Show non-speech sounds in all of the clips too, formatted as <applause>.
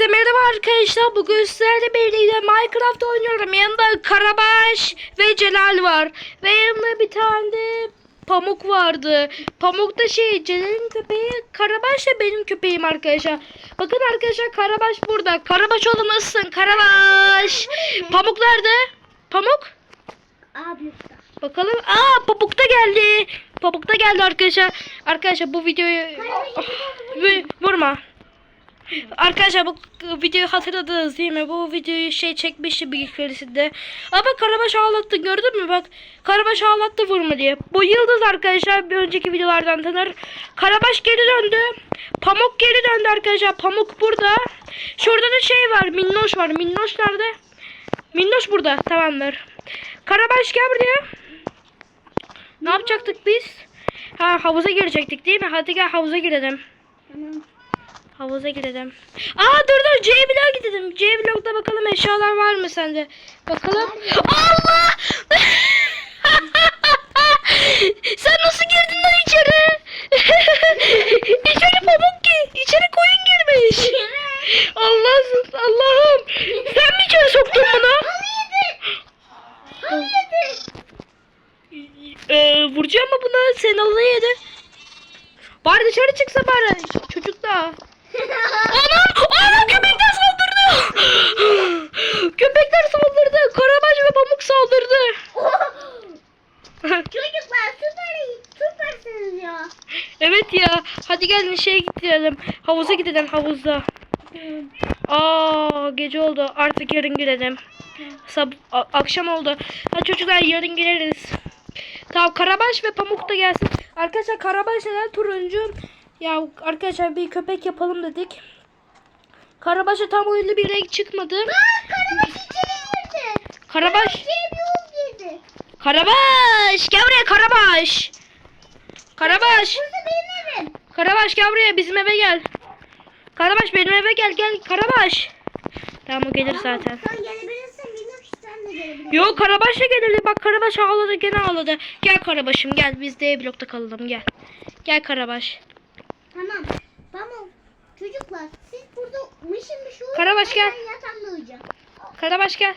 Herkese merhaba arkadaşlar. Bugün sizlerle birlikte Minecraft oynuyorum. Yanında Karabaş ve Celal var. Ve yanında bir tane de Pamuk vardı. Pamuk da şey Celal'in köpeği. Karabaş da benim köpeğim arkadaşlar. Bakın arkadaşlar Karabaş burada. Karabaş oğlum nasılsın? Karabaş. <laughs> Pamuk nerede? Pamuk? Abi. Bakalım. Aa Pamuk da geldi. Pamuk da geldi arkadaşlar. Arkadaşlar bu videoyu Ah, Vur- vurma. Arkadaşlar bu videoyu hatırladınız değil mi? Bu videoyu şey çekmişti bir keresinde. Ama Karabaş ağlattı gördün mü bak. Karabaş ağlattı vurma diye. Bu Yıldız arkadaşlar bir önceki videolardan tanır. Karabaş geri döndü. Pamuk geri döndü arkadaşlar. Pamuk burada. Şurada da şey var. Minnoş var. Minnoş nerede? Minnoş burada. Tamamdır. Karabaş gel buraya. Ne yapacaktık biz? Ha havuza girecektik değil mi? Hadi gel havuza girelim. Tamam. Havuza girelim. Aa dur dur C bloğa gidelim. C blokta bakalım eşyalar var mı sende? Bakalım. Allah! <laughs> Sen nasıl girdin lan içeri? <laughs> içeri pamuk ki. İçeri koyun girmiş. Allah'ım Allah'ım. Sen mi içeri soktun bunu? Ee, vuracağım mı buna? Sen alanı yedi. Bari dışarı çıksa bari. Çocuk da. Anam! Anam köpekler saldırdı! köpekler saldırdı. Karabaş ve pamuk saldırdı. <laughs> Çocuklar süper süpersiniz ya. evet ya. Hadi gelin şeye gidelim. Havuza gidelim havuza. Aa gece oldu. Artık yarın gidelim. Sab akşam oldu. Hadi çocuklar yarın gireriz. Tamam Karabaş ve Pamuk da gelsin. Arkadaşlar Karabaş neden turuncu? Ya arkadaşlar bir köpek yapalım dedik. Karabaş'a tam uyumlu bir renk çıkmadı. Aa karabaş içeri girdi. Karabaş. Girdi. Karabaş gel buraya Karabaş. Karabaş. Karabaş gel buraya bizim eve gel. Karabaş benim eve gel gel Karabaş. Tamam o gelir zaten. Sen gelebilirsin sen de gelebilirsin. Yok Karabaş da gelirdi. Bak Karabaş ağladı gene ağladı. Gel Karabaş'ım gel biz D blokta kalalım gel. Gel Karabaş. Tamam. Tamam. Çocuklar siz burada mışın mışın uyuyun. Karabaş, gel. Ben yatağımda uyuyacağım. Karabaş gel.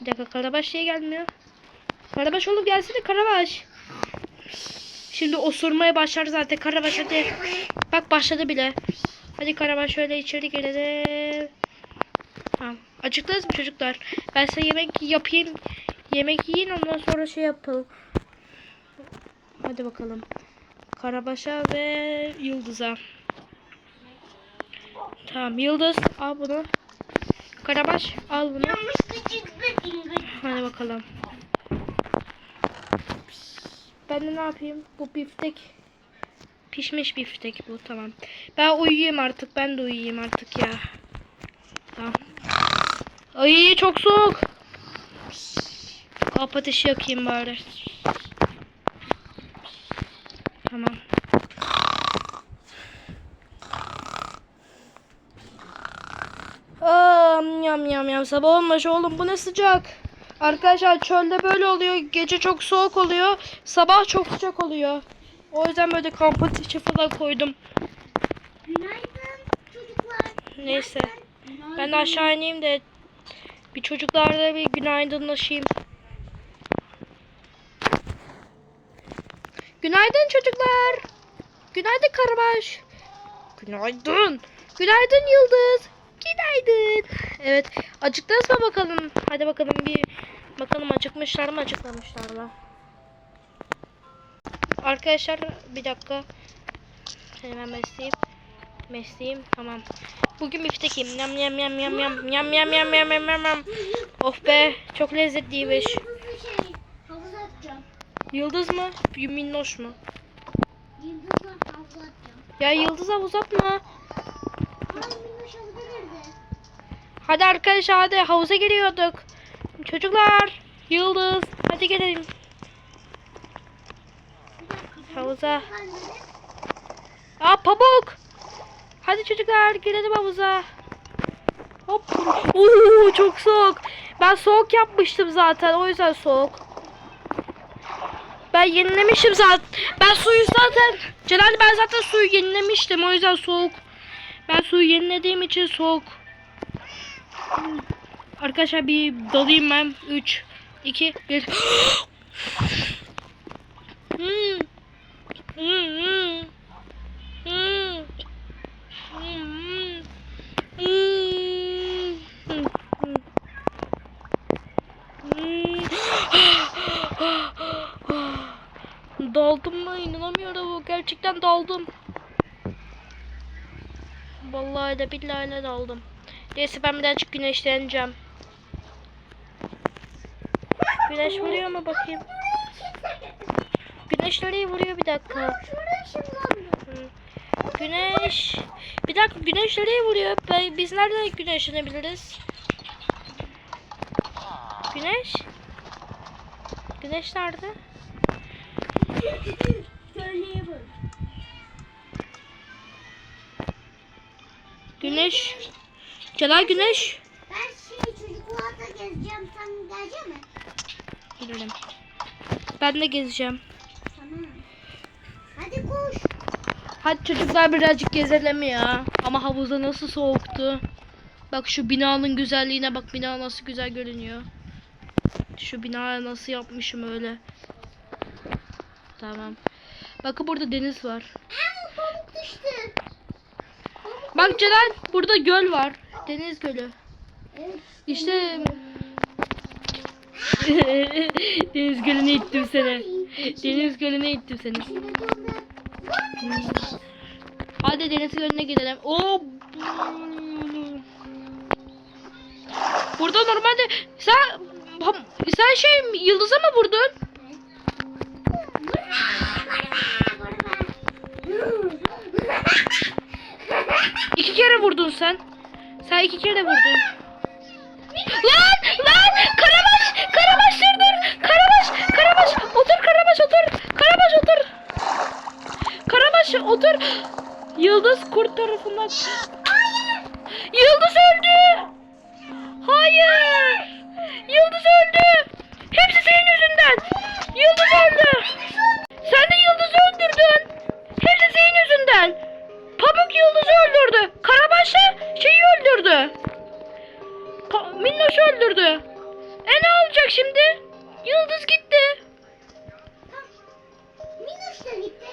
Bir dakika Karabaş niye gelmiyor? Karabaş oğlum gelsene Karabaş. Şimdi osurmaya başlar zaten Karabaş hadi. Bak başladı bile. Hadi Karabaş şöyle içeri girelim. Tamam. Acıktınız mı çocuklar? Ben size yemek yapayım. Yemek yiyin ondan sonra şey yapalım. Hadi bakalım. Karabaş'a ve Yıldız'a. Tamam Yıldız al bunu. Karabaş al bunu. Hadi bakalım. Ben de ne yapayım? Bu biftek pişmiş biftek bu tamam. Ben uyuyayım artık. Ben de uyuyayım artık ya. Tamam. Ay çok soğuk. Kap ateşi yakayım bari. Tamam. Aa, yam yam yam sabah olmuş oğlum bu ne sıcak. Arkadaşlar çölde böyle oluyor. Gece çok soğuk oluyor. Sabah çok sıcak oluyor. O yüzden böyle kamp ateşi falan koydum. Günaydın çocuklar. Neyse. Ben de aşağı ineyim de bir çocuklarla bir günaydınlaşayım. Günaydın çocuklar. Günaydın Karabaş. Günaydın. Günaydın Yıldız. Günaydın. Evet. Acıktınız mı bakalım? Hadi bakalım bir bakalım acıkmışlar mı acıkmamışlar mı? Arkadaşlar bir dakika. Hemen besleyeyim. Mesleğim tamam. Bugün biftekim. Yam yam yam yam yam yam yam yam yam yam yam yam. Of be çok lezzetliymiş. Şey. Yıldız mı? Minnoş mu? Atacağım. Ya yıldız havuz atma. Ay minnoş havuza girdi. Hadi arkadaşlar hadi havuza giriyorduk. Çocuklar yıldız hadi gelelim. Havuza. Aa pamuk. Hadi çocuklar girelim havuza. Hop. Oo çok soğuk. Ben soğuk yapmıştım zaten o yüzden soğuk. Ben yenilemişim zaten. Ben suyu zaten Celal ben zaten suyu yenilemiştim o yüzden soğuk. Ben suyu yenilediğim için soğuk. Arkadaşlar bir dalayım ben. 3, 2, 1. Hmm. Hmm, hmm. Hmm. Hmm. Hmm. Hmm. Daldım mı? İnanamıyorum. Gerçekten daldım. Vallahi de billahi de daldım. Neyse ben birazcık güneşleneceğim. Güneş vuruyor mu bakayım? Güneş nereye vuruyor bir dakika. Güneş. Bir dakika güneş nereye vuruyor? Biz nereden güneşlenebiliriz? Güneş? Güneş nerede? Güneş. Celal Güneş. Ben şey çocuklarla gezeceğim. Sen gelecek mi? Gidelim. Ben de gezeceğim. Tamam. Hadi koş. Hadi çocuklar birazcık gezelim ya. Ama havuzda nasıl soğuktu. Bak şu binanın güzelliğine bak bina nasıl güzel görünüyor. Şu bina nasıl yapmışım öyle. Tamam. Bakın burada deniz var. Ama pamuk düştü. Bak Celal burada göl var. Deniz gölü. İşte <laughs> Deniz gölüne ittim seni. Deniz gölüne ittim seni. Hadi deniz gölüne gidelim. Oo. Burada normalde sen sen şey yıldıza mı vurdun? İki kere vurdun sen. Sen iki kere vurdun. Lan lan Karabaş Karabaş durdur. Karabaş Karabaş otur Karabaş otur. Karabaş otur. Karabaş otur. Yıldız kurt tarafından. Yıldız öldü. Hayır. Yıldız öldü. Hepsi senin yüzünden. Yıldız öldü. Sen de Yıldız'ı öldürdün. Hepsi senin yüzünden. Pamuk Yıldız'ı öldürdü. Karabaş da şeyi öldürdü. Pa- Minnoş'u öldürdü. E ne olacak şimdi? Yıldız gitti. Minnoş da gitti.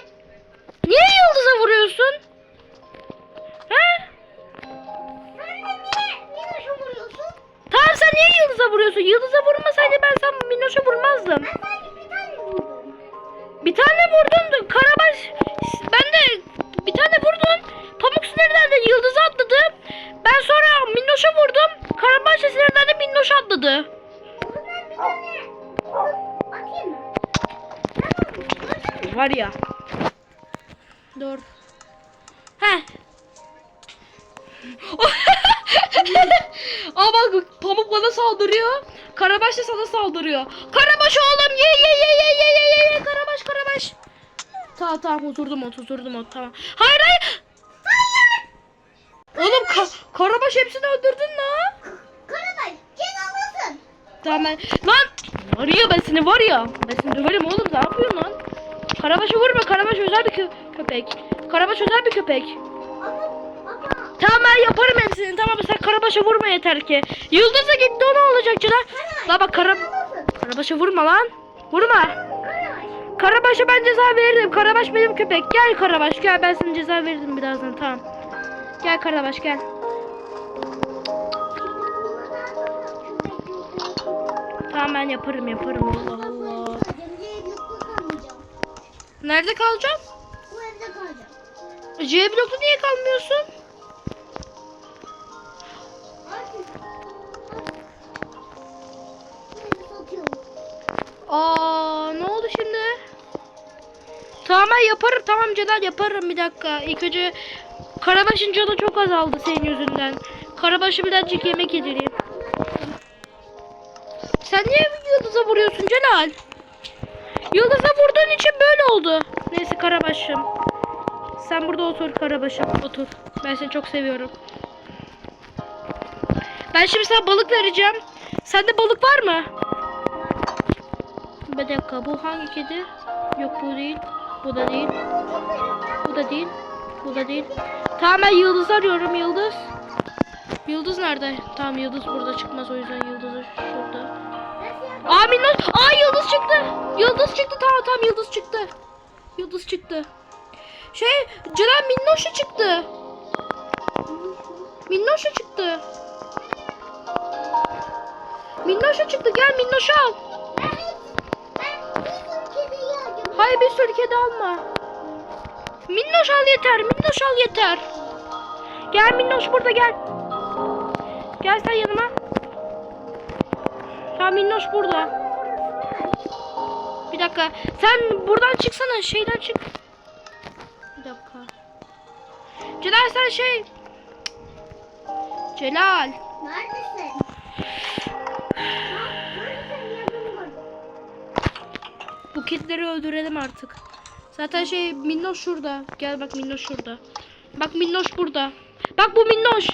Niye Yıldız'a vuruyorsun? <laughs> Aa bak pamuk bana saldırıyor. Karabaş da sana saldırıyor. Karabaş oğlum ye ye ye ye ye ye ye ye Karabaş Karabaş. Tamam tamam oturdum ot oturdum ot tamam. Hayır hayır. Oğlum ka- Karabaş hepsini öldürdün lan. Karabaş cezalısın. Tamam ben... Lan! Var ya ben seni var ya. Ben seni döverim oğlum ne yapıyorsun lan? Karabaş'a vurma. Karabaş özel bir kö- köpek. Karabaş özel bir köpek. Yaparım hepsini. Tamam sen Karabaş'a vurma yeter ki. Yıldız'a gitti o ne olacak Çınar? La bak Kara... Karabaş'a vurma lan. Vurma. Karabaş. Karabaş'a ben ceza veririm. Karabaş benim köpek. Gel Karabaş gel ben sana ceza veririm birazdan tamam. Gel Karabaş gel. Tamam ben yaparım yaparım Allah Allah. Nerede kalacağım? Bu evde kalacağım. C blokta niye kalmıyorsun? Tamam ben yaparım tamam Celal yaparım bir dakika. İlk önce Karabaş'ın canı çok azaldı senin yüzünden. Karabaş'ı birazcık yemek yedireyim. Sen niye Yıldız'a vuruyorsun Celal? Yıldız'a vurduğun için böyle oldu. Neyse Karabaş'ım. Sen burada otur Karabaş'ım otur. Ben seni çok seviyorum. Ben şimdi sana balık vereceğim. Sende balık var mı? Bir dakika bu hangi kedi? Yok bu değil. Bu da değil. Bu da değil. Bu da değil. Tamam ben Yıldız arıyorum Yıldız. Yıldız nerede? Tamam Yıldız burada çıkmaz o yüzden Yıldız şurada. Aa Minnoş. Aa Yıldız çıktı. Yıldız çıktı tamam tamam Yıldız çıktı. Yıldız çıktı. Şey Ceren Minnoş'u çıktı. Minnoş'u çıktı. Minnoş'u çıktı gel Minnoş'u al. Hayır bir sürü kedi alma. Minnoş al yeter. Minnoş al yeter. Gel Minnoş burada gel. Gel sen yanıma. Tamam Minnoş burada. Bir dakika. Sen buradan çıksana. Şeyden çık. Bir dakika. Celal sen şey. Celal. Kedileri öldürelim artık. Zaten şey Minnoş şurada. Gel bak Minnoş şurada. Bak Minnoş burada. Bak bu Minnoş.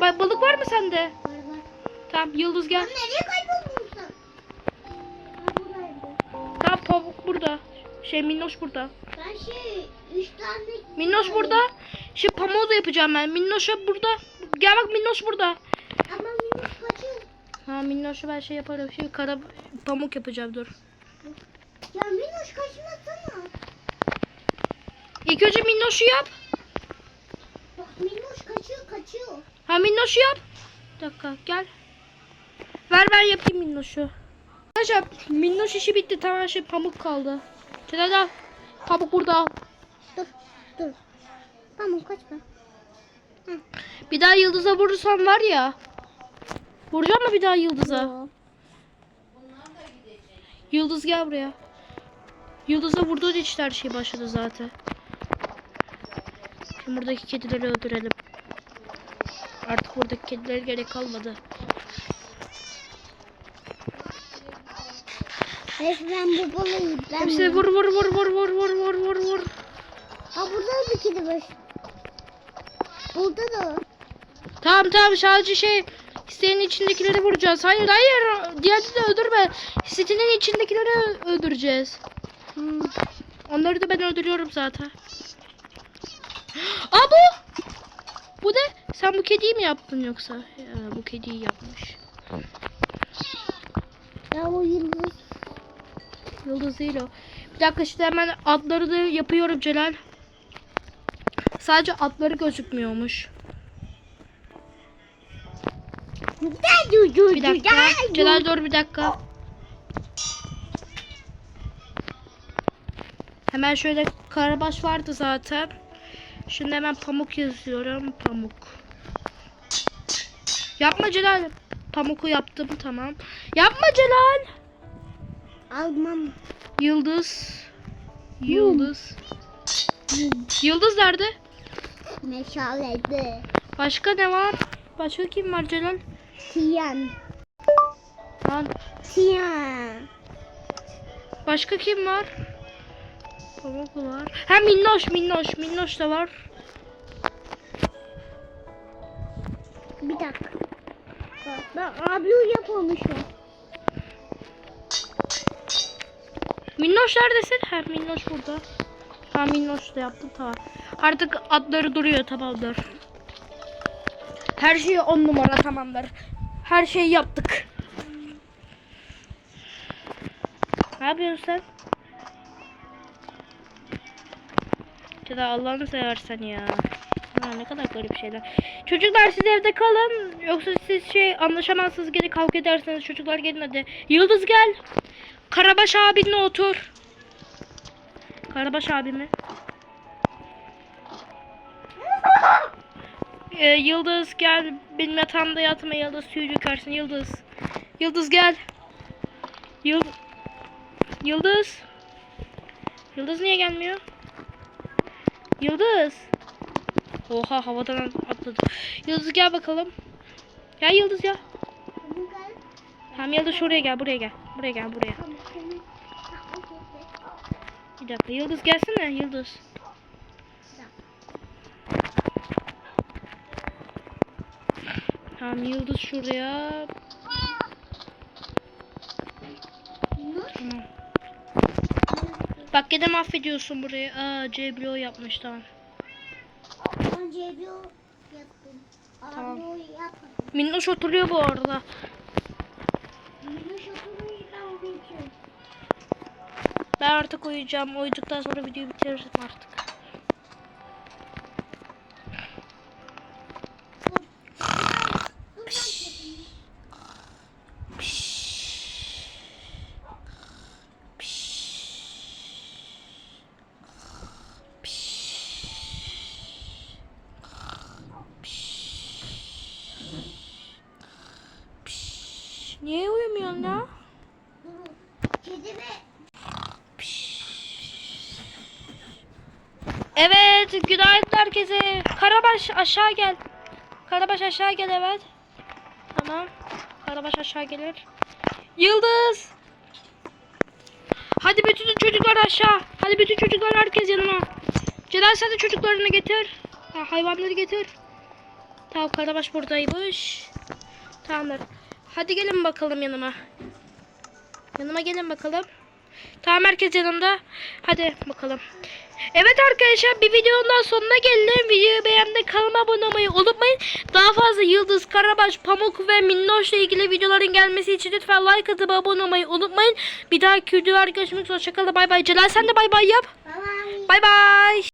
Bak balık var mı sende? Var var. Tamam Yıldız gel. Sen nereye kayboldun sen? Tamam pamuk burada. Şey Minnoş burada. Ben şey üç tane... Minnoş burada. Şimdi pamuğu da yapacağım ben. Minnoş'a burada. Gel bak Minnoş burada. Ama minnoş kaçıyor. Ha Minnoş'u ben şey yaparım. Şimdi kara pamuk yapacağım dur. Minnoş kaçmasana. İlk önce Minnoş'u yap. Bak minnoş kaçıyor kaçıyor. Ha Minnoş'u yap. Bir dakika gel. Ver ben yapayım Minnoş'u. Arkadaşlar Minnoş işi bitti. Tamam şimdi pamuk kaldı. Celal al. Pamuk burada al. Dur dur. Tamam kaçma. Bir daha yıldıza vurursan var ya. Vuracağım mı bir daha yıldıza? Yıldız gel buraya. Yıldız'a vurduğu için her şey başladı zaten. Şimdi buradaki kedileri öldürelim. Artık buradaki kedilere gerek kalmadı. Evet ben bu balığı ben... Hepsine vur vur vur vur vur vur vur vur vur. Ha burada bir kedi var. Burada da. Tamam tamam sadece şey sitenin içindekileri vuracağız. Hayır hayır diğerini de öldürme. Sitenin içindekileri öldüreceğiz. Hmm. Onları da ben öldürüyorum zaten. <gasps> Aa bu! Bu ne? Sen bu kediyi mi yaptın yoksa? Ya, bu kediyi yapmış. Ya o yıldız. Yıldız değil o. Bir dakika şimdi hemen adları da yapıyorum Celal. Sadece adları gözükmüyormuş. Bir dakika. Celal dur bir dakika. Hemen şöyle karabaş vardı zaten. Şimdi hemen pamuk yazıyorum. Pamuk. Yapma Celal. Pamuku yaptım tamam. Yapma Celal. Almam. Yıldız. Yıldız. Yıldız nerede? Meşalede. Başka ne var? Başka kim var Celal? Tiyan. Lan Tiyan. başka kim var? Pamuk var. Ha Minnoş, Minnoş, Minnoş da var. Bir dakika. Bak, Ben ablu yapmamışım. Minnoş neredesin? Ha Minnoş burada. Ha Minnoş da yaptım tamam. Artık adları duruyor tamamdır. Her şey on numara tamamdır. Her şeyi yaptık. Ne yapıyorsun sen? Ya da Allah'ını seversen ya. Ha, ne kadar garip şeyler. Çocuklar siz evde kalın. Yoksa siz şey anlaşamazsınız geri kavga ederseniz çocuklar gelin hadi. Yıldız gel. Karabaş abinle otur. Karabaş abimi. Ee, Yıldız gel. Benim yatağımda yatma Yıldız tüy dökersin Yıldız. Yıldız gel. Yıl Yıldız. Yıldız niye gelmiyor? Yıldız. Oha havadan atladı. Yıldız gel bakalım. Gel Yıldız ya. Tamam Yıldız şuraya gel buraya gel. Buraya gel buraya. Bir dakika Yıldız gelsene Yıldız. Tamam Yıldız şuraya. Bak gene mahvediyorsun burayı. Aa CBO yapmışlar. Ben CBO yaptım. Tamam. Minnoş oturuyor bu arada. Minnoş oturuyor ben artık uyuyacağım. Uyuduktan sonra videoyu bitiririz artık. Niye uyumuyorsun ya? Dur. Kedi ve Evet, günaydın herkese. Karabaş aşağı gel. Karabaş aşağı gel evet. Tamam. Karabaş aşağı gelir. Yıldız. Hadi bütün çocuklar aşağı. Hadi bütün çocuklar herkes yanıma. Celal sen de çocuklarını getir. Ha, hayvanları getir. Tamam Karabaş buradaymış. Tamamdır. Hadi gelin bakalım yanıma. Yanıma gelin bakalım. Tamam herkes yanımda. Hadi bakalım. Evet arkadaşlar bir videonun sonuna geldim. Videoyu beğenmeyi kanalıma abone olmayı unutmayın. Daha fazla Yıldız, Karabaş, Pamuk ve Minnoş'la ilgili videoların gelmesi için lütfen like atıp abone olmayı unutmayın. Bir dahaki videoda görüşmek üzere. Hoşçakalın. Bay bay. Celal sen de bay bay yap. Bay bay.